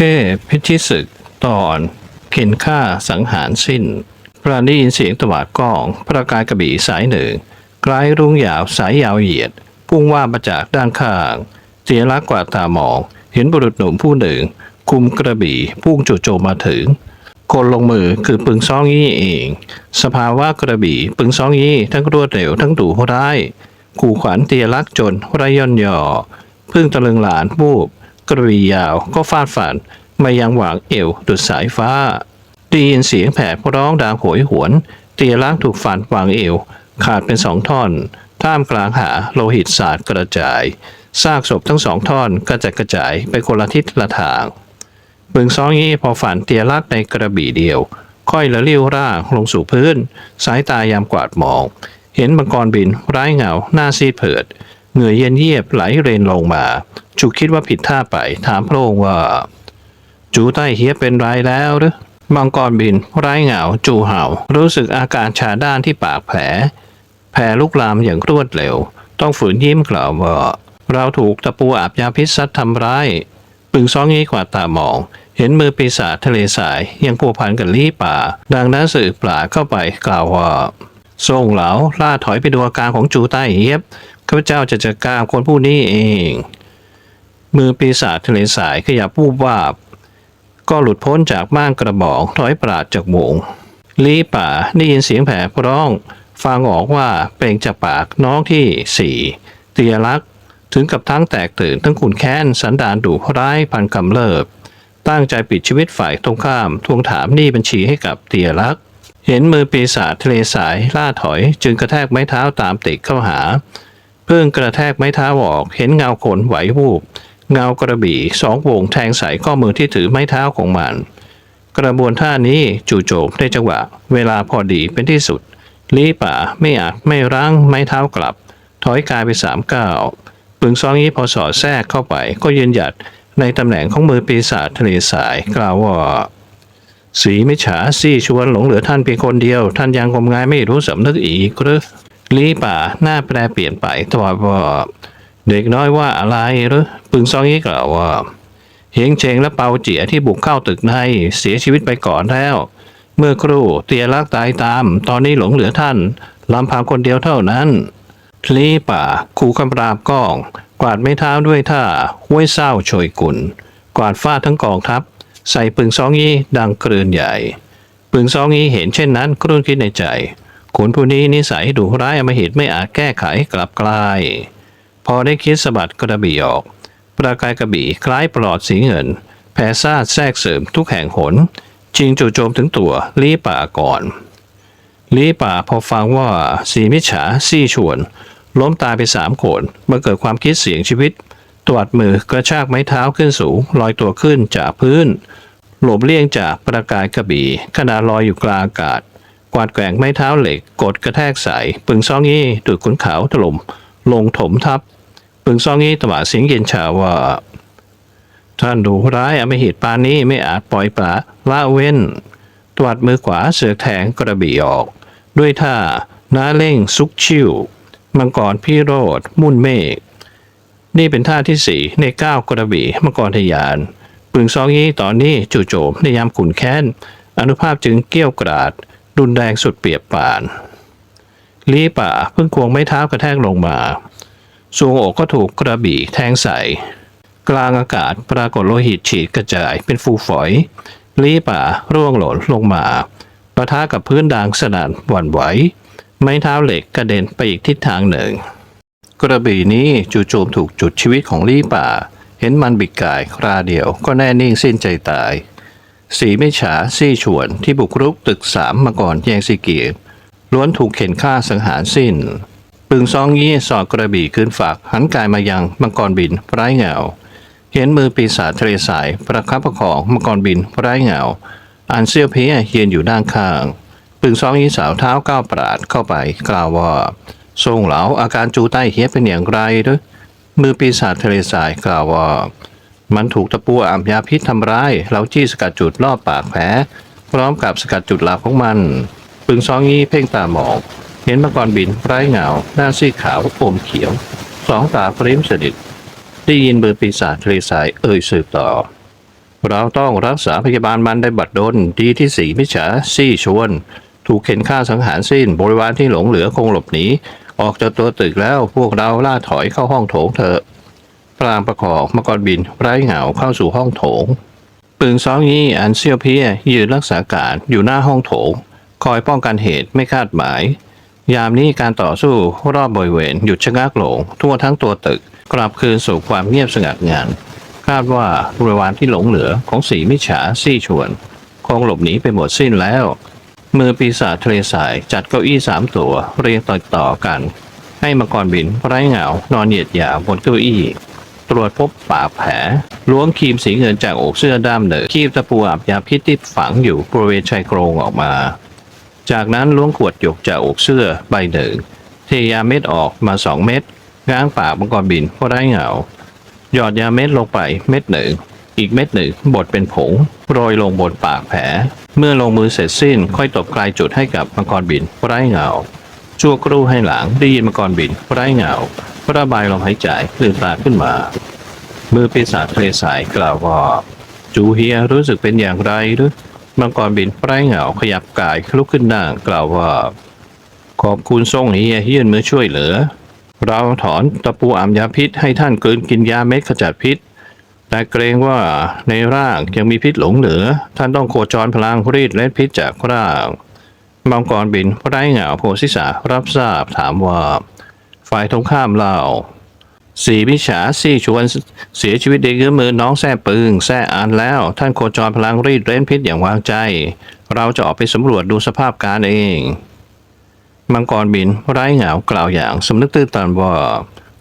เทพพิชิตศึกตอนเข็นฆ่าสังหารสิ้นพระได้ยินเสียงตวาดก้องประกายกระบี่สายหนึ่งไกลรุ่งยาวสายยาวเหยียด พุ่งว่ามาจากด้านข้างเจียรักกว่าตามอง เห็นบุรุษหนุ่มผู้หนึ่ง คุมกระบี่พุ่งจู่โจมมาถึง คนลงมือคือปึงซองยี่เอง สภาวะกระบี่ปึงซองยี่ทั้งรวดเร็วทั้งดุร้าย ขู่ขวัญเตียรักจนไรย่อนย่อพึ่งตะลึงหลานบูบ กระบี่ยาวก็ฟาดฝันมายังหวางเอวดุดสายฟ้าได้ยินเสียงแผดร้องดังโหยหวนเตียรักถูกฟันวางเอว ขาดเป็นสองท่อน ท่ามกลางหาโลหิตสาดกระจายซากศพทั้งสองท่อนกระจัดกระจายไปคนละทิศละทางปึงซองยี่พอฝันเตียลักในกระบี่เดียว ค่อยละเลี้ยวร่างลงสู่พื้น สายตายามกวาดมอง เห็นมังกรบินร้ายเหงาหน้าซีดเผิด เหงื่อเย็นเยียบไหลเรนลงมา จูคิดว่าผิดท่าไป ถามพระองค์ว่า จูใต้เฮียเป็นไรแล้วหรือมังกรบินร้ายเหงา จูเห่า รู้สึกอาการชาด้านที่ปากแผล แผลลุกลามอย่างรวดเร็ว ต้องฝืนยิ้มกล่าวว่าเราถูกตะปูอาบยาพิษซัดทำร้าย ปึงซ้องงี้กว่าตามอง เห็นมือปีศาจทะเลสาย ยังพัวพันกับลี่ป่า ดังนั้นสื่อปลาเข้าไปกล่าวว่าส่งเหลาล่าถอยไปดูอาการของจูใต้เฮียบ ข้าพเจ้าจะจัดการคนผู้นี้เอง มือปีศาจทะเลสายขยับวูบวาบ ก็หลุดพ้นจากม่านกระบอกถอยปราดจากวงลีป่าได้ยินเสียงแผลร้อง ฟังออกว่าเปล่งจากปากน้องที่สี่เตียรัก ถึงกับทั้งแตกตื่นทั้งขุนแค้นสันดานดุร้ายพันกำเริบ ตั้งใจปิดชีวิตฝ่ายตรงข้ามทวงถามหนี้บัญชีให้กับเตียรัก เห็นมือปีศาจทะเลสายล่าถอย จึงกระแทกไม้เท้าตามติดเข้าหา เพิ่งกระแทกไม้เท้าออก เห็นเงาขนไหววูบ เงากระบี่สองวงแทงใส่ข้อมือที่ถือไม้เท้าของมัน กระบวนท่านี้จู่โจมได้จังหวะ เวลาพอดีเป็นที่สุด ลี้ป่าไม่อาจไม่รั้งไม้เท้ากลับ ถอยกายไปสามก้าวปึงซองนี้พอสอดแทรกเข้าไปก็ยืนหยัดในตำแหน่งของมือปีศาจทะเลสายกล่าวว่าสีไมิจฉาซี่ชวนหลงเหลือท่านเพียงคนเดียว ท่านยังงมงายไม่รู้สำนึกอีกหรือ ลี้ป่าหน้าแปรเปลี่ยนไปตอบว่าเด็กน้อยว่าอะไรหรือปึงซองนี้กล่าวว่าเฮงเชงและเปาเจียที่บุกเข้าตึกในเสียชีวิตไปก่อนแล้ว เมื่อครู่เตียรักตายตาม ตอนนี้หลงเหลือท่านลำพังคนเดียวเท่านั้นลีป่าขู่คำรามก้อง กวาดไม่เท้าด้วยท่าห้วยเศร้าโชยกุลกวาดฟาดทั้งกองทัพ ใส่ปึงซองยี่ดังกรืนใหญ่ ปึงซองยี่เห็นเช่นนั้นกรุ่นคิดในใจ ขุนผู้นี้นิสัยดุร้ายอมหิตไม่อาจแก้ไขกลับกลาย พอได้คิดสะบัดกระบี่ออก ประกายกระบี่คล้ายปลอดสีเงิน แผ่ซาแทรกเสริมทุกแห่งหนชิงจู่โจมถึงตัวลี้ป่าก่อนลี้ป่าพอฟังว่าสีมิจฉาซี่ชวน ล้มตายไปสามคนเมื่อเกิดความคิดเสียงชีวิตตวัดมือกระชากไม้เท้าขึ้นสูงลอยตัวขึ้นจากพื้น หลบเลี่ยงจากประกายกระบี่ขณะลอยอยู่กลางอากาศ กวาดแกว่งไม้เท้าเหล็ก กดกระแทกใส่ปึงซองยี่ดูดขุนขาวถล่ม ลงถมทับ ปึงซองยี่ตวาดเสียงเย็นชาว่า ท่านดูร้ายอำมหิตปานนี้ไม่อาจปล่อยปละละเว้น ตวัดมือขวาเสือกแทงกระบี่ออก ด้วยท่าน้าเล่งซุกชิวมังกรพี่โรดมุ่นเมฆนี่เป็นท่าที่สี่ในเก้ากระบี่มังกรทยาน ปึงซองยี่ตอนนี้จู่โจมในยามขุนแค้นอนุภาพจึงเกี้ยวกราด รุนแรงสุดเปียบปาน ลีป่าเพิ่งควงไม้เท้ากระแทกลงมาสวงอกก็ถูกกระบี่แทงใส่ กลางอากาศปรากฏโลหิตฉีดกระจายเป็นฟูฝอย ลีป่าร่วงหล่นลงมาปะทะกับพื้นด่างสนั่นหวั่นไหว ไม้เท้าเหล็กกระเด็นไปอีกทิศทางหนึ่ง กระบี่นี้จู่โจมถูกจุดชีวิตของลีป่า เห็นมันบิดกายคราเดียวก็แน่นิ่งสิ้นใจตาย สีไม่ฉาซี่ฉวนที่บุกรุกตึกสามมาก่อนแยงซีเกียล้วนถูกเข็นฆ่าสังหารสิ้น ปึงซองยี่สอดกระบี่ขึ้นฝากหันกายมายังมังกรบินไร้เงา เห็นมือปีศาจทะเลสายประคับประคองมังกรบินไร้เงาอันเซียวเพียยืนอยู่ด้านข้าง ปึงซองยี่สาวเท้าก้าวปราดเข้าไปกล่าวว่าทรงเหลาอาการจูใต้เฮียเป็นอย่างไรหรือมือปีศาจทะเลสายกล่าวว่า มันถูกตะปูอำยาพิษทำร้าย เราจี้สกัดจุดรอบปากแผลพร้อมกับสกัดจุดหลักของมันปึงซองยี่เพ่งตาหมองเห็นมังกรบินไร้เงาหน้าซีขาวอมเขียว สองตาปริ้มสนิทได้ยินมือปีศาจทะเลสายเอ่ยสืบต่อ เราต้องรักษาพยาบาลมันได้บัดดลดีที่สี่มิจฉาซี่ชวน ถูกเข็นฆ่าสังหารสิ้นบริวารที่หลงเหลือคงหลบหนีออกจากตัวตึกแล้วพวกเราล่าถอยเข้าห้องโถงเถอะ พลางประคองมังกรบินไร้เหงาเข้าสู่ห้องโถงปึงซองยี่อันเซียวเพียยืนรักษาการอยู่หน้าห้องโถง คอยป้องกันเหตุไม่คาดหมาย ยามนี้การต่อสู้รอบบริเวณหยุดชะงักลงทั่วทั้งตัวตึก กลับคืนสู่ความเงียบสงัดงันคาดว่าบริวารที่หลงเหลือของสีมิจฉาซี่ชวน คงหลบหนีไปหมดสิ้นแล้วมือปีศาจทะเลสายจัดเก้าอี้สามตัวเรียงต่อต่อกัน ให้มังกรบินไร้เหงานอนเหยียดหยาบนเก้าอี้ ตรวจพบบาดแผลล้วงครีมสีเงินจากอกเสื้อด้ามหนึ่งคีบตะปูอาบยาพิษที่ฝังอยู่บริเวณชายโครงออกมา จากนั้นล้วงขวดหยกจากอกเสื้อใบหนึ่งเทยาเม็ดออกมาสองเม็ดง้างปากมังกรบินเพราะไร้เหงา หยอดยาเม็ดลงไปเม็ดหนึ่งอีกเม็ดหนึ่งบดเป็นผงโรยลงบนปากแผล เมื่อลงมือเสร็จสิ้นค่อยตบกลายจุดให้กับมังกรบินไร้เหงาชั่วครู่ให้หลังได้ยินมังกรบินไร้เหงาระบายลมหายใจลืมตาขึ้นมา มือปีศาจทะเลสายกล่าวว่าจูเฮียรู้สึกเป็นอย่างไรหรือมังกรบินไร้เหงาขยับกายลุกขึ้นนั่งกล่าวว่า ขอบคุณทรงเฮียยื่นมือช่วยเหลือ เราถอนตะปูอามยาพิษให้ท่านกลืนกินยาเม็ดขจัดพิษ แต่เกรงว่าในร่างยังมีพิษหลงเหลือ ท่านต้องโคจรพลังรีดเล็ดพิษจากร่างมังกรบินไร้เหงาโพธิสารับทราบถามว่า ฝ่ายตรงข้ามเล่า สี่มิจฉาซี่ชวนเสียชีวิตในเงื้อมือน้องแซ่ปึงแซ่อานแล้ว ท่านโคจรพลังรีดเร้นพิษอย่างวางใจ เราจะออกไปสำรวจดูสภาพการเอง มังกรบินไร้เหงากล่าวอย่างสำนึกตื้นตันว่า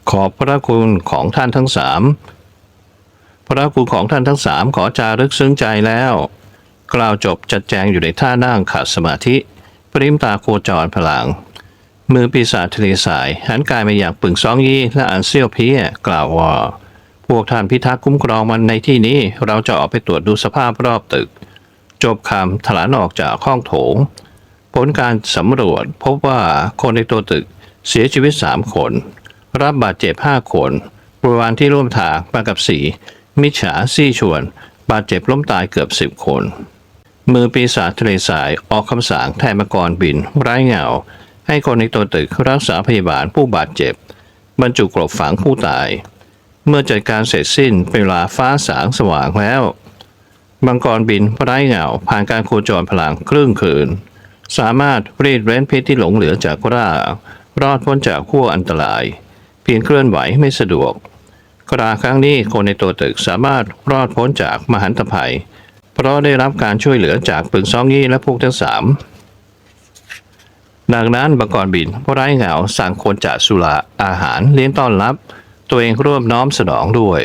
ขอบพระคุณของท่านทั้งสามพระคุณของท่านทั้งสามขอจารึกซึ้งใจแล้ว กล่าวจบจัดแจงอยู่ในท่านั่งขาดสมาธิปริมตาโคจรพลัง มือปีศาจทะเลสายหันกายมาอย่างปึงซองยี่และอันเซี่ยวเพียกล่าวว่า พวกท่านพิทักษ์คุ้มครองมันในที่นี้เราจะออกไปตรวจดูสภาพรอบตึก จบคำถลานออกจากห้องโถง ผลการสำรวจพบว่าคนในตัวตึกเสียชีวิต 3 คน รับบาดเจ็บ 5 คนบริวารที่ร่วมทางมากับสี มิจฉาซี่ชวน บาดเจ็บล้มตายเกือบ 10 คน มือปีศาจทะเลสายออกคำสั่งแทนมังกรบินไร้เงา ให้คนในตัวตึกรักษาพยาบาลผู้บาดเจ็บ บรรจุกลบฝังผู้ตาย เมื่อจัดการเสร็จสิ้นเป็นเวลาฟ้าสางสว่างแล้วมังกรบินไร้เงาผ่านการโคจรพลังครึ่งคืน สามารถรีดเร้นพิษที่หลงเหลือจากร่ารอดพ้นจากขั้วอันตราย เพียงเคลื่อนไหวไม่สะดวกกราครั้งนี้คนในตัวตึกสามารถรอดพ้นจากมหันตภัย เพราะได้รับการช่วยเหลือจากปึงซองยี่และพวกทั้งสาม ดังนั้นบังกรบินไร้เหงาสั่งคนจัดสุราอาหารเลี้ยงต้อนรับ ตัวเองร่วมน้อมสนองด้วย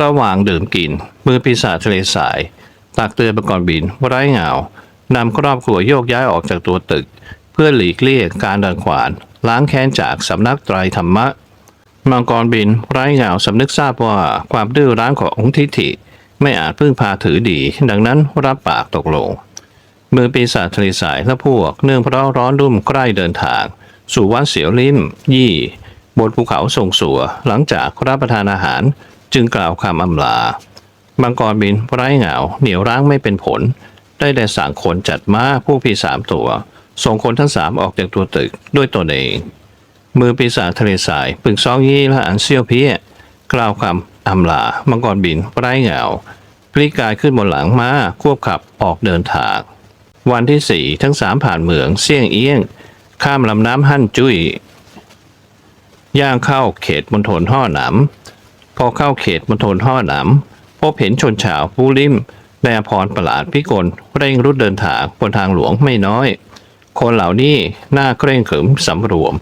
ระหว่างดื่มกิน มือปีศาจทะเลสาย ตักเตือนบังกรบินไร้เหงานำครอบครัวโยกย้ายออกจากตัวตึก เพื่อหลีกเลี่ยงการดังขวาน ล้างแค้นจากสำนักไตรธรรมะมังกรบินไร้เหงาสำนึกทราบว่าความดื้อรั้นขององค์ทิฐิ ไม่อาจพึ่งพาถือดี ดังนั้นรับปากตกลง มือปีศาจทะเลสายและพวก เนื่องเพราะร้อนรุ่มใกล้เดินทาง สู่วัดเสียวลิมยี่ บนภูเขาทรงสัว หลังจากรับประทานอาหารจึงกล่าวคำอำลามังกรบินไร้เหงาเหนียวร้างไม่เป็นผล ได้แต่สั่งคนจัดม้าผู้พีสามตัวส่งคนทั้งสามออกจากตัวตึกด้วยตนเอง มือปีศาจทะเลสายปึงซองยี่และอันเซียวเพียกล่าวคำอำลามังกรบินไร้เหงาพลิกกายขึ้นบนหลังม้าควบขับออกเดินทาง วันที่สี่ทั้งสามผ่านเหมืองเสี่ยงเอี้ยง ข้ามลำน้ำหั่นจุย้ย ย่างเข้าเขตมณฑลห่อหนำพอเข้าเขตมณฑลห่อหนำพบเห็นชนชาวผู้ริมในอภรประหลาดพิกลเร่งรุดเดินทางบนทางหลวงไม่น้อย คนเหล่านี้หน้าเกรงขรึมสำรวม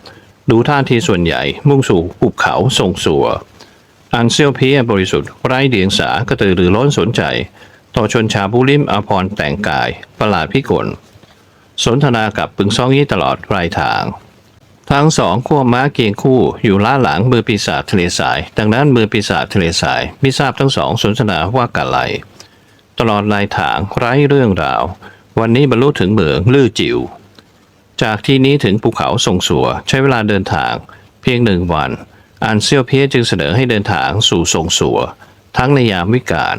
ดูท่าทีส่วนใหญ่มุ่งสู่ภูเขาทรงสัว อันเซียวเพียบริสุทธิ์ไร้เดียงสากระตือรือร้นสนใจ ต่อชนชาวผู้ริมอภรแต่งกาย ประหลาดพิกล สนทนากับปึงซองยี่ตลอดรายทาง ทั้งสองขั้วม้าเกียงคู่อยู่ล้าหลังมือปีศาจทะเลสาย ดังนั้นมือปีศาจทะเลสายไม่ทราบทั้งสองสนทนาว่ากันไรตลอดลายทางไร้เรื่องราว วันนี้บรรลุถึงเมืองลื่อจิวจากที่นี้ถึงภูเขาทรงสัวใช้เวลาเดินทาง เพียงหนึ่งวัน อันเซียวเพียจึงเสนอให้เดินทางสู่ทรงสัว ทั้งในยามวิกาล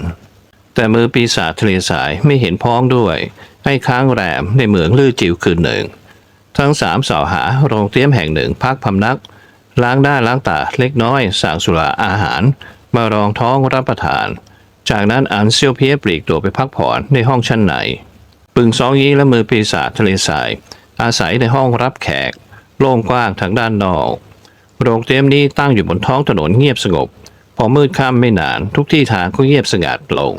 แต่มือปีศาจทะเลสายไม่เห็นพ้องด้วย ให้ค้างแรมในเหมืองลื่อจิ๋วคืนหนึ่ง ทั้งสามสาวหาโรงเตรียมแห่งหนึ่งพักพำนัก ล้างหน้าล้างตาเล็กน้อยสั่งสุราอาหาร มารองท้องรับประทาน จากนั้นอันเซียวเพียปลีกตัวไปพักผ่อนในห้องชั้นในปึงซองยีและมือปีศาจทะเลสาย อาศัยในห้องรับแขก โล่งกว้างทางด้านนอก โรงเตรียมนี้ตั้งอยู่บนท้องถนนเงียบสงบ พอมืดค่ำไม่นานทุกที่ทางก็เงียบสงัดลง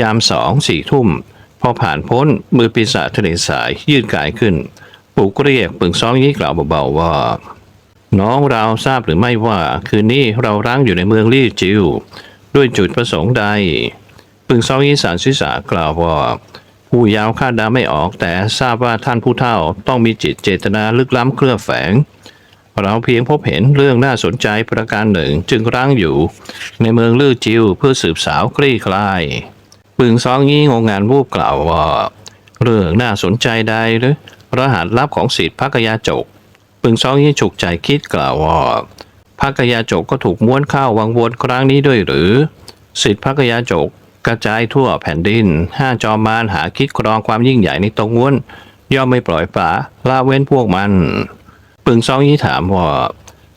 ยามสองสี่ทุ่ม พอผ่านพ้นมือปีศาจทะเลสายยืดกายขึ้นปลุกเรียกปึงซองยี่กล่าวเบาๆว่า น้องเราทราบหรือไม่ว่า คืนนี้เราร้างอยู่ในเมืองลี่จิว ด้วยจุดประสงค์ใดปึงซองยี่สารศีรษะกล่าวว่าผู้ยาวคาดดาไม่ออก แต่ทราบว่าท่านผู้เฒ่าต้องมีจิตเจตนาลึกล้ำเคลือบแฝงเราเพียงพบเห็นเรื่องน่าสนใจประการหนึ่งจึงร้างอยู่ ในเมืองลื่อจิวเพื่อสืบสาวคลี่คลาย ปึงซองยี่งงงานวูบกล่าวว่า เรื่องน่าสนใจใดหรือ รหัสลับของสิทธิพักยาจก ปึงซองยี่ฉุกใจคิดกล่าวว่าพักยาจกก็ถูกม้วนเข้าวังวนครั้งนี้ด้วยหรือสิทธิพักยาจกกระจายทั่วแผ่นดินห้าจอมมารหาคิดครองความยิ่งใหญ่ในตรงง้วนย่อมไม่ปล่อยปละละเว้นพวกมัน ปึงซองยี่ถามว่า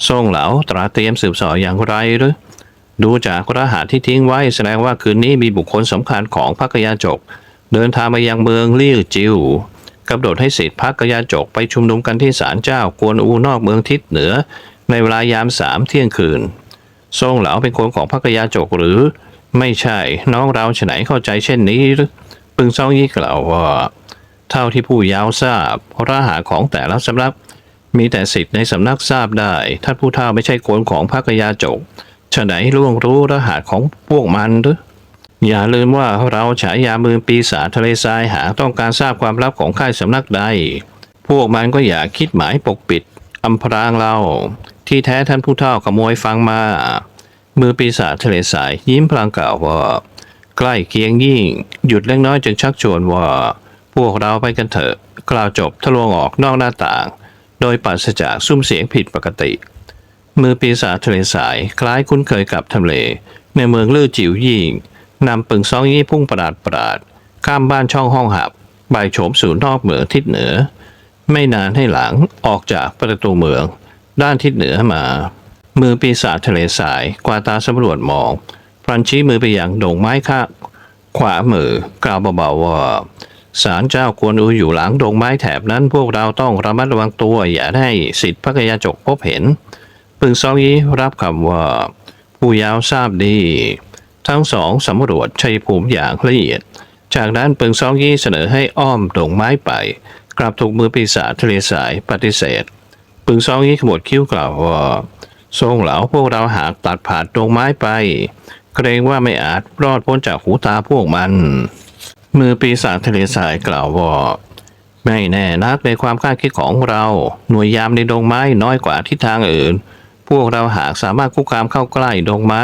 ทรงเหลาตราเตรียมสืบสออย่างไรหรือ ดูจากรหัสที่ทิ้งไว้แสดงว่าคืนนี้มีบุคคลสำคัญของพักยาจก เดินทางมายังเมืองลี่จิวกำหนดให้สิทธิพักยาจกไปชุมนุมกันที่ศาลเจ้ากวนอูนอกเมืองทิศเหนือ ในเวลายามสามเที่ยงคืนทรงเหลาเป็นคนของพักยาจกหรือ ไม่ใช่น้องเราฉไหนเข้าใจเช่นนี้หรือปึงซองยี่กล่าวว่า เท่าที่ผู้ยาวทราบรหัสของแต่ละสำนัก มีแต่สิทธิ์ในสำนักทราบได้ท่านผู้เฒ่าไม่ใช่คนของพักยาจก ฉะไหนล่วงรู้รหัสของพวกมันหรืออย่าลืมว่าเราฉายามือปีศาจทะเลทรายหากต้องการทราบความลับของค่ายสำนักใด พวกมันก็อย่าคิดหมายปกปิดอำพรางเรา ที่แท้ท่านผู้เฒ่าขโมยฟังมา มือปีศาจทะเลทรายยิ้มพลางกล่าวว่า ใกล้เคียงยิ่ง หยุดเล็กน้อยจึงชักชวนว่า พวกเราไปกันเถอะ กล่าวจบทะลวงออกนอกหน้าต่าง โดยปราศจากซุ้มเสียงผิดปกติ มือปีศาจทะเลสายคล้ายคุ้นเคยกับทำเลในเมืองลื่อจิ๋วยิงนำปึงซองยี่พุ่งประหลาดประหลาดข้ามบ้านช่องห้องหับใบายโฉมสู่นอกเหมืองทิศเหนือ ไม่นานให้หลังออกจากประตูเมือง ด้านทิศเหนือมา มือปีศาจทะเลสายกวาตาสำรวจมองพลันชี้มือไปอย่างโด่งไม้ข้าขวามือกล่าวเบาๆว่าศาลเจ้ากวนอูอยู่หลังโด่งไม้แถบนั้นพวกเราต้องระมัดระวังตัวอย่าให้สิทธิพระกยาจกพบเห็น ปึงซองยีรับคำว่า ผู้ยาวทราบดี ทั้งสองสำรวจชัยภูมิอย่างละเอียด จากนั้นปึงซองยี่เสนอให้อ้อมดงไม้ไป กลับถูกมือปีศาจทะเลสายปฏิเสธ ปึงซองยี่ขมวดคิ้วกล่าวว่าทรงเหลาพวกเราหากตัดผ่านดงไม้ไป เกรงว่าไม่อาจรอดพ้นจากหูตาพวกมัน มือปีศาจทะเลสายกล่าวว่าไม่แน่นักในความคาดคิดของเรา หน่วยยามในดงไม้น้อยกว่าทิศทางอื่น พวกเราหากสามารถคุกคามเข้าใกล้ดงไม้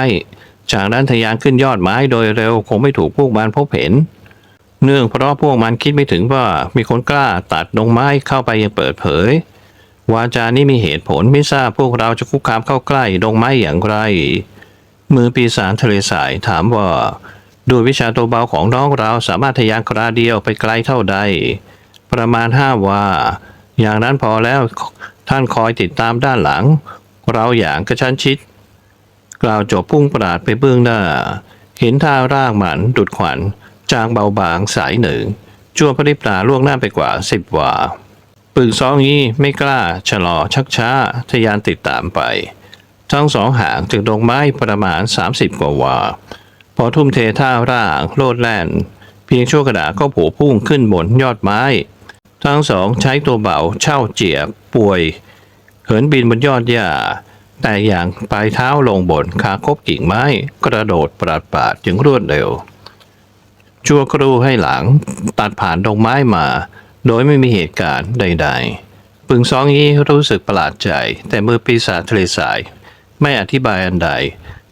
จากนั้นทะยานขึ้นยอดไม้โดยเร็วคงไม่ถูกพวกมันพบเห็น เนื่องเพราะพวกมันคิดไม่ถึงว่ามีคนกล้าตัดดงไม้เข้าไปอยังเปิดเผย วาจานี้มีเหตุผลไม่ทราบพวกเราจะคุกคามเข้าใกล้ดงไม้อย่างไร มือปีศาจทะเลสายถามว่าด้วยวิชาตัวเบาของน้องเราสามารถทะยานกระเดียวไปไกลเท่าใด ประมาณห้าวาอย่างนั้นพอแล้วท่านคอยติดตามด้านหลัง เราอย่างกระชั้นชิด กล่าวจบพุ่งปราดไปเบื้องหน้า เห็นท่าร่างหมันดุดขวัญ จางเบาบางสายหนึ่งชั่วพริบตาล่วงหน้าไปกว่าสิบวาปึกซองนี้ไม่กล้าชะลอชักช้าทะยานติดตามไป ทั้งสองห่างจากดงไม้ประมาณ 30 กว่าวา พอทุ่มเทท่าร่างโลดแล่น เพียงชั่วกระดาษก็โผพุ่งขึ้นบนยอดไม้ ทั้งสองใช้ตัวเบาเช่าเจียบป่วย เหินบินบนยอดหญ้าแต่อย่างปลายเท้าลงบนขาคบกิ่งไม้ กระโดดปราดปราดอย่างรวดเร็ว ชั่วครู่ให้หลังตัดผ่านดงไม้มา โดยไม่มีเหตุการณ์ใด ๆ ปึงซองยี่รู้สึกประหลาดใจ แต่เมื่อปีศาจทะเลสาย ไม่อธิบายอันใด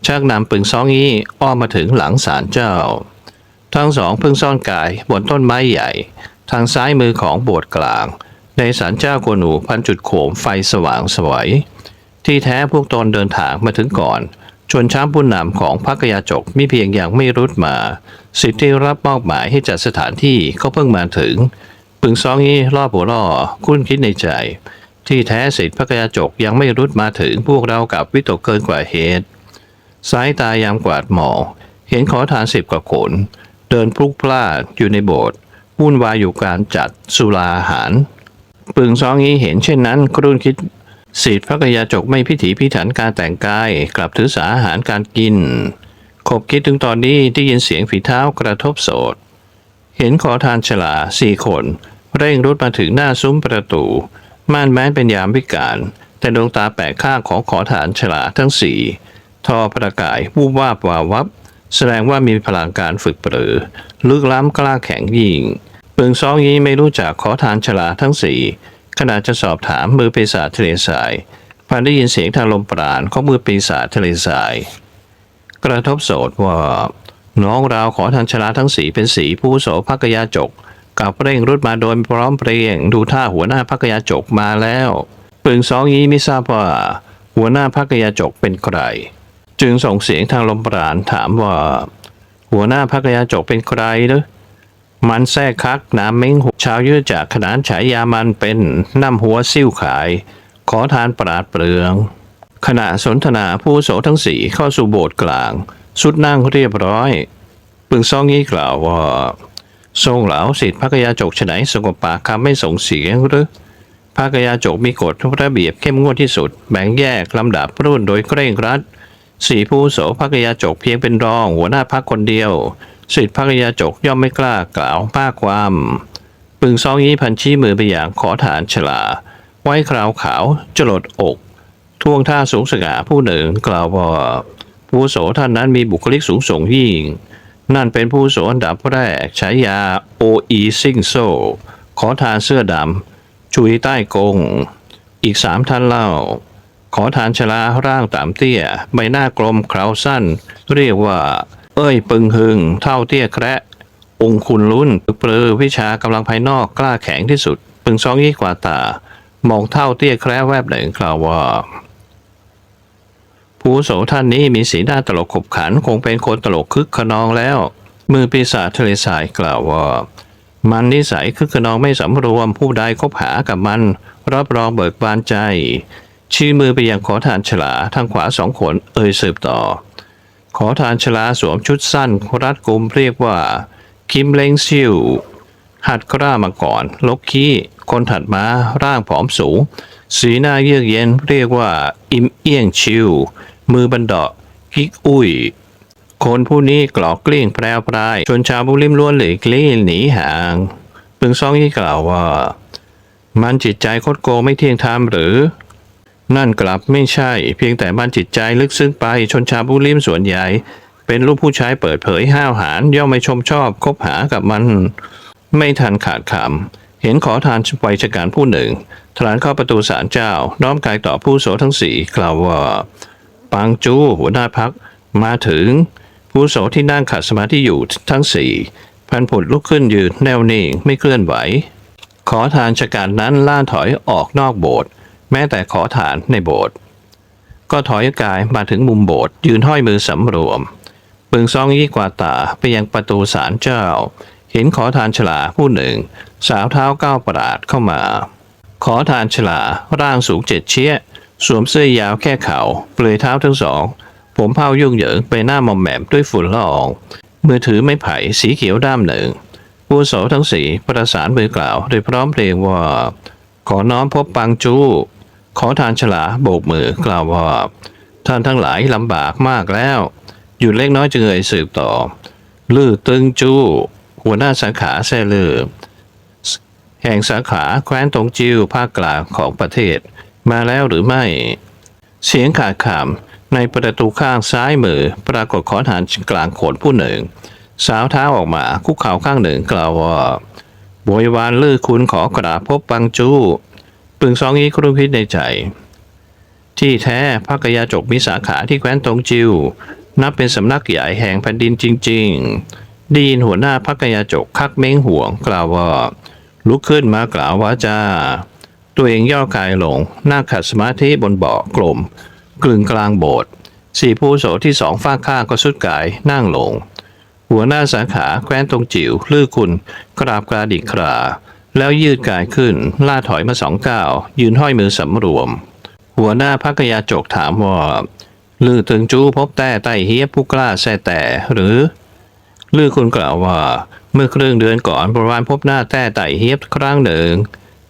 ชักนำปึงซองยี่อ้อมมาถึงหลังศาลเจ้า ทั้งสองเพิ่งซ่อนกายบนต้นไม้ใหญ่ ทางซ้ายมือของโบสถ์กลาง ในศาลเจ้ากวนอูพันจุดโขมไฟสว่างสวยที่แท้พวกตนเดินทางมาถึงก่อน ชนช้างผู้นำของพระกยาจกมิเพียงอย่างไม่รุดมา สิทธิ์ที่รับมอบหมายให้จัดสถานที่ก็เพิ่งมาถึง ปึงซองนี้รอบหัวล่อคุ้นคิดในใจ ที่แท้สิทธิ์พระกยาจกยังไม่รุดมาถึงพวกเรากับวิตกเกินกว่าเหตุสายตายามกวาดหมองเห็นขอทานสิบกว่าคน เดินพลุกพล่านอยู่ในโบสถ์วุ่นวายอยู่การจัดสุราอาหาร ปึงซองนี้เห็นเช่นนั้นกรุนคิดสิทธิพระกยาจกไม่พิถีพิถันการแต่งกาย กลับถือสาอาหารการกินขบคิดถึงตอนนี้ได้ยินเสียงฝีเท้ากระทบโสดเห็นขอทานฉลาสี่คน เร่งรุดมาถึงหน้าซุ้มประตู ม่านแม้นเป็นยามวิการ แต่ดวงตาแปลกข้างของขอทานฉลาทั้งสี่ทอประกายวูบวาบวาวับ แสดงว่ามีพลังการฝึกปรือ ลึกล้ำกล้าแข็งยิ่ง เปิงซองยีไม่รู้จักขอทานฉลาทั้งสี่ขณะจะสอบถามมือปีศาจทะเลทรายพันได้ยินเสียงทางลมปราณของมือปีศาจทะเลทราย กระทบโสดว่า น้องเราขอทานชลาทั้งสีเป็นสีผู้โสภักยาจกกับเร่งรุดมาโดยพร้อมเพรียง ดูท่าหัวหน้าภักยาจกมาแล้วปึงสองยีไม่ทราบว่า หัวหน้าภักยาจกเป็นใคร จึงส่งเสียงทางลมปราณถามว่า หัวหน้าภักยาจกเป็นใครเนอ มันแท้คักน้ำเม้งหุชาวยืดจากขนานฉายามันเป็นน้ำหัวซิ่วขาย ขอทานปราดเปลือง ขณะสนทนาผู้โสทั้งสี่เข้าสู่โบสถ์กลาง สุดนั่งเรียบร้อยปึงซองยี่กล่าวว่าทรงเหลาสิทธิพระกยาจกฉไหนสงบปากคำไม่ส่งเสียงหรือพระกยาจกมีกฎระเบียบเข้มงวดที่สุด แบ่งแยกลำดับรุ่นโดยเคร่งครัดสี่ผู้โสพระกยาจกเพียงเป็นรองหัวหน้าพักคนเดียว สิทธิพระกยาจกย่อมไม่กล้ากล่าวมาความปึงซองยี่พันชี้มือไปอย่างขอฐานฉลา ไว้คราวขาวจรดอก ท่วงท่าสูงสง่าผู้หนึ่งกล่าวว่าผู้โสท่านนั้นมีบุคลิกสูงส่งยิ่ง นั่นเป็นผู้โสอันดับแรกฉายาโออีซิงโซ ขอทานเสื้อดำชุยใต้กง อีกสามท่านเล่า ขอทานชลาร่างต่ำเตี้ย ใบหน้ากลมเคราวสั้น เรียกว่า เอ้ยปึงหึง เท่าเตี้ยแคระองคุณลุ้นปึกปรือวิชากำลังภายนอกกล้าแข็งที่สุด ปึงซองยี่กว่าตา มองเท่าเตี้ยแคระแวบหนึ่งกล่าวว่าผู้โสท่านนี้มีสีหน้าตลกขบขันคงเป็นคนตลกคึกขนองแล้ว มือปีศาจทะเลสายกล่าวว่า มันนิสัยคึกขนองไม่สำรวมผู้ใดคบหากับมัน รับรองเบิกบานใจ ชี้มือไปยังขอทานฉลาทางขวาสองขนเอ่ยสืบต่อ ขอทานฉลาสวมชุดสั้นรัดกุมเรียกว่า คิมเลงซิวหัดกล้ามาก่อนลกขี้คนถัดมาร่างผอมสูง สีหน้าเยือกเย็นเรียกว่า อิมเอี้ยงชิว มือบันดาะกิกอุ้ย คนผู้นี้กรอกกลี้งแปรวปลายชนชาวบุริมล้วนหลีกเลี่ยหนีห่างปึงซองยี่กล่าวว่า มันจิตใจคดโกไม่เที่ยงธรรมหรือ นั่นกลับไม่ใช่ เพียงแต่มันจิตใจลึกซึ้งไปชนชาวบุริมส่วนใหญ่ เป็นลูกผู้ชายเปิดเผยห้าวหาญย่อมไม่ชมชอบคบหากับมัน ไม่ทันขาดคำเห็นขอทานไวยชการผู้หนึ่งทลานเข้าประตูศาลเจ้า น้อมกายต่อผู้โสทั้งสี่กล่าวว่า ปางจูหัวหน้าพักมาถึง ผู้โสที่นั่งขัดสมาธิอยู่ทั้งสี่พันผุดลุกขึ้นยืนแนวนิ่งไม่เคลื่อนไหว ขอทานชการนั้นล่าถอยออกนอกโบสถ์ แม้แต่ขอทานในโบสถ์ก็ถอยกายมาถึงมุมโบสถ์ยืนห้อยมือสำรวมปึงซองยี่กว่าตาไปยังประตูศาลเจ้า เห็นขอทานฉลาผู้หนึ่ง สาวเท้าก้าวประหลาดเข้ามา ขอทานฉลาร่างสูงเจ็ดเชี้ยสวมเสื้อยาวแค่เข่าเปลือยเท้าทั้งสอง ผมเผายุ่งเหยิงไปหน้ามอมแหมมด้วยฝุ่นละอองมือถือไม้ไผ่สีเขียวด้ามหนึ่งผู้โสทั้งสี่ประสานมือกล่าว โดยพร้อมเพรียงว่า ขอน้อมพบปังจู ขอทานฉลาโบกมือกล่าวว่าท่านทั้งหลายลำบากมากแล้ว หยุดเล็กน้อยจึงเอ่ยสืบต่อ ลือตึงจู้หัวหน้าสาขาแซ่ลือ แห่งสาขาแคว้นตงจิวภาคกลางของประเทศ มาแล้วหรือไม่ เสียงขาดคำในประตูข้างซ้ายมือปรากฏขอทานกลางโขนผู้หนึ่ง สาวเท้าออกมาคุกเข่าข้างหนึ่งกล่าวว่าบวยวานลือคุณขอกราบพบปังจู้ ปึงซองอี้ครุ่งคิดในใจ ที่แท้พระกยาจกมีสาขาที่แคว้นตงจิว นับเป็นสำนักใหญ่แห่งแผ่นดินจริง ๆ ไดีนหัวหน้าพระกยาจกคักเม้งห่วงกล่าวว่า ลุกขึ้นมากล่าวว่าจ้า ตัวเองย่อกายลงนั่งขัดสมาธิบนเบาะกลม กลึงกลางโบสถ์สี่ผู้โสที่สองฝ้าข้างก็สุดกายนั่งลง หัวหน้าสาขาแคว้นตงจิ๋วลือคุณกราบกราดิกรา แล้วยืดกายขึ้น ล่าถอยมาสองก้าว ยืนห้อยมือสำรวม หัวหน้าพักยาจกถามว่า ลือตึงจูพบแต่ไต้เฮียบผู้กล้าแซ่แต่หรือ ลือคุณกล่าวว่า เมื่อครึ่งเดือนก่อนประวานพบหน้าแต่ไต่เฮียบครั้งหนึ่ง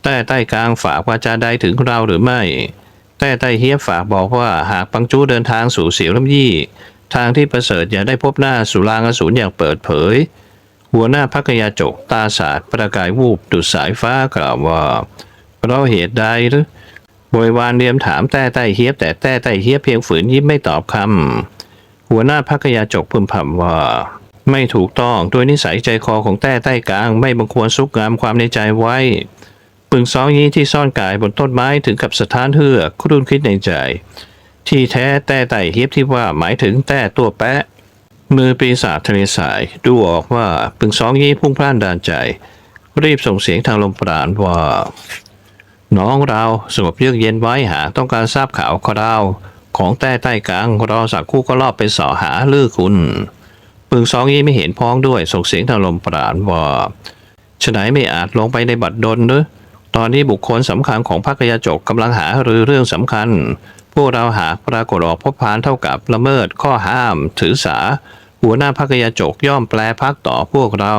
แต่ใต้กลางฝากว่าจาใดถึงเราหรือไม่ แต่ไต้เฮียบฝากบอกว่าหากปังจูเดินทางสู่เสียวลำยี่ ทางที่ประเสริฐอย่าได้พบหน้าสุรางอสูรอย่างเปิดเผย หัวหน้าพักยาจกตาสาดประกายวูบดุดสายฟ้ากล่าวว่า เพราะเหตุใดหรือบวยวานเรียมถามแต่ไต้เฮียบแต่แต่ไต้เฮียบเพียงฝืนยิ้มไม่ตอบคำหัวหน้าพักยาจกพึมพำว่า ไม่ถูกต้องด้วยนิสัยใจคอของแต่ใต้กลาง ไม่บังควรซุกงามความในใจไว้ปึงซองยี้ที่ซ่อนกายบนต้นไม้ถึงกับสถานเฮือกครุ่นคิดในใจ ที่แท้แต่ไต่เฮียบที่ว่าหมายถึงแต่ตัวแปะ มือปีศาจทะเลสายดูออกว่าปึงซองยี่พุ่งพล่านดานใจ รีบส่งเสียงทางลมปราณว่า น้องเราสงบเยือกเย็นไว้หา ต้องการทราบข่าวข่าวของแต่ใต้กลางรอสักคู่ก็รอบไปสอหาลือคุณปึงซองยี่ไม่เห็นพ้องด้วยส่งเสียงทางลมปราณว่าฉะไหนไม่อาจลงไปในบัดดลหรือตอนนี้บุคคลสำคัญของพรรคยาจกกำลังหารือเรื่องสำคัญ พวกเราหากปรากฏออกพบพานเท่ากับละเมิดข้อห้าม ถือสา หัวหน้าพรรคยาจกย่อมแปลพักต่อพวกเรา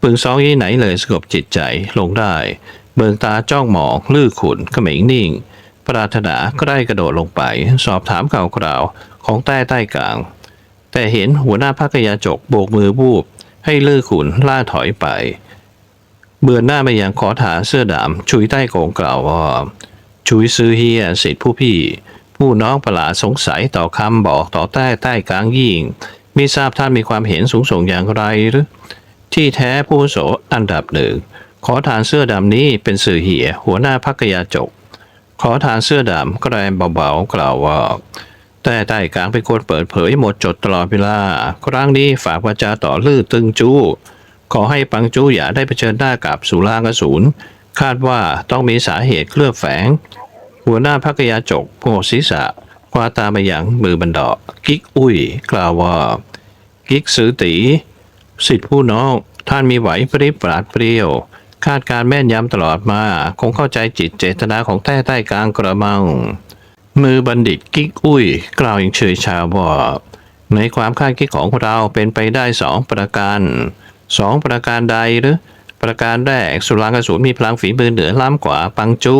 ปึงซองยี่ไหนเลยสงบจิตใจลงได้ เบิงตาจ้องหมองลื่อขุนเขมิงนิ่ง ปรารถนาก็ได้กระโดดลงไป สอบถามข่าวคราวของใต้ใต้กลาง แต่เห็นหัวหน้าพักยาจกโบกมือบูบ ให้ลื่อขุนล่าถอยไป เบือนหน้าไปยังขอถาเสื้อดำชุยใต้โกงกล่าวว่าชุยซื้อเฮียสิทธิผู้พี่ ผู้น้องประหลาดสงสัยต่อคำบอกต่อใต้ใต้กลางยิ่ง ม่ทราบท่านมีความเห็นสูงส่งอย่างไรหรือที่แท้ผู้โสอันดับหนึ่งขอทานเสื้อดำนี้เป็นสื่อเหียหัวหน้าพักยาจก ขอทานเสื้อดำก็แรงเบาๆกล่าวว่า แต่ใต้กลางเป็นคนเปิดเผยหมดจดตลอดเวลา ครั้งนี้ฝากวาจาต่อลือตึงจูขอให้ปังจู้อย่าได้เผชิญหน้ากับสุรางอสูรคาดว่าต้องมีสาเหตุเคลือบแฝง หัวหน้าพักยาจกโผศีรษะ คว้าตามาอย่างมือบันดากิ๊กอุ้ย กล่าวว่า กิ๊กสือตีสิทธิผู้น้องท่านมีไหวปริบปราดเปรี้ยว คาดการแม่นยำตลอดมา คงเข้าใจจิตเจตนาของแต้ใต้กลางกระมัง มือบัณฑิตกิ๊กอุ้ย กล่าวอย่างเฉยชาว่าในความคาดคิดของเราเป็นไปได้สองประการสองประการใดหรือ ประการแรกสุรางกสูรมีพลังฝีมือเหนือล้ำกว่าปังจู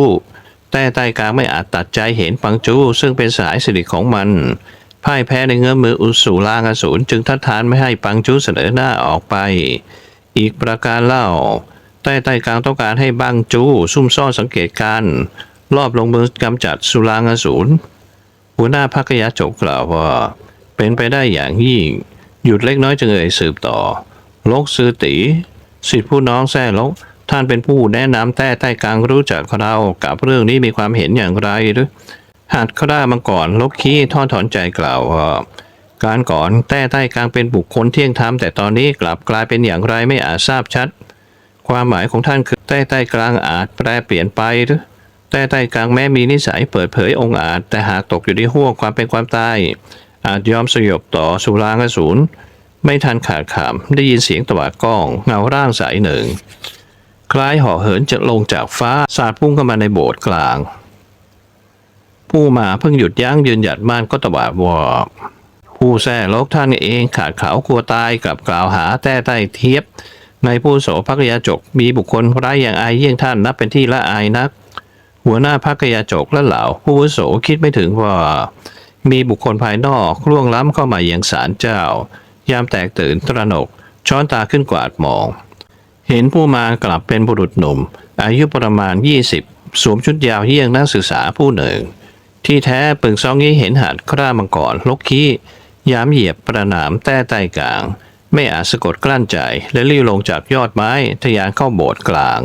แต่ใต้กลางไม่อาจตัดใจเห็นปังจู ซึ่งเป็นสายสิริของมันพ่ายแพ้ในเงื้อมืออุสุลางอสูรจึงทัดทานไม่ให้ปังจูเสนอหน้าออกไป อีกประการเล่า ใต้ใต้กลางต้องการให้บังจู ซุ่มซ่อนสังเกตการรอบลงมือกำจัดสุรางอสูรหัวหน้าพักยาจกกล่าวว่า เป็นไปได้อย่างยิ่ง หยุดเล็กน้อยจึงเอ่ยสืบต่อ ลกซือตีสิทธิผู้น้องแซ่ลก ท่านเป็นผู้แนะนำแต่ใต้กลางรู้จักเรากับเรื่องนี้มีความเห็นอย่างไรหรือหากเขาได้มาก่อนลบขี้ทอดถอนใจกล่าวการก่อนแต่ใต้กลางเป็นบุคคลเที่ยงธรรมแต่ตอนนี้กลับกลายเป็นอย่างไรไม่อาจทราบชัด ความหมายของท่านคือแต่ใต้กลางอาจแปรเปลี่ยนไปหรือแต่ใต้กลางแม้มีนิสัยเปิดเผยองอาจ แต่หากตกอยู่ในห้วงความเป็นความตายอาจยอมสยบต่อสุรางอสูรไม่ทันขาดขำได้ยินเสียงตวาดก้องเงาร่างสายหนึ่ง คล้ายห่อเหินจะลงจากฟ้าสาดพุ่งเข้ามาในโบสถ์กลาง ผู้มาเพิ่งหยุดยั้งยืนหยัดม่านก็ตวาดวอกผู้แท้ลกท่านเองขาดขาวกลัวตายกลับกล่าวหาแต่ใต้เทียบ ในผู้โสภักยาจกมีบุคคลร้ายอย่างอายเยี่ยงท่านนับเป็นที่ละอายนัก หัวหน้าพักยาจกและเหล่า ผู้วุโสคิดไม่ถึงว่า มีบุคคลภายนอกล่วงล้ำเข้ามาอย่างศาลเจ้า ยามแตกตื่นตระหนก ช้อนตาขึ้นกวาดมอง เห็นผู้มากลับเป็นบุรุษหนุ่ม อายุประมาณ 20 สวมชุดยาวเยี่ยงนักศึกษาผู้หนึ่ง ที่แท้ปึงซองยี่เห็นหาดคร่ามังกรลกขี้ยามเหยียบประนามแต้ใต้กลาง ไม่อาจสะกดกลั้นใจและรีบลงจากยอดไม้ทะยานเข้าโบสถ์กลาง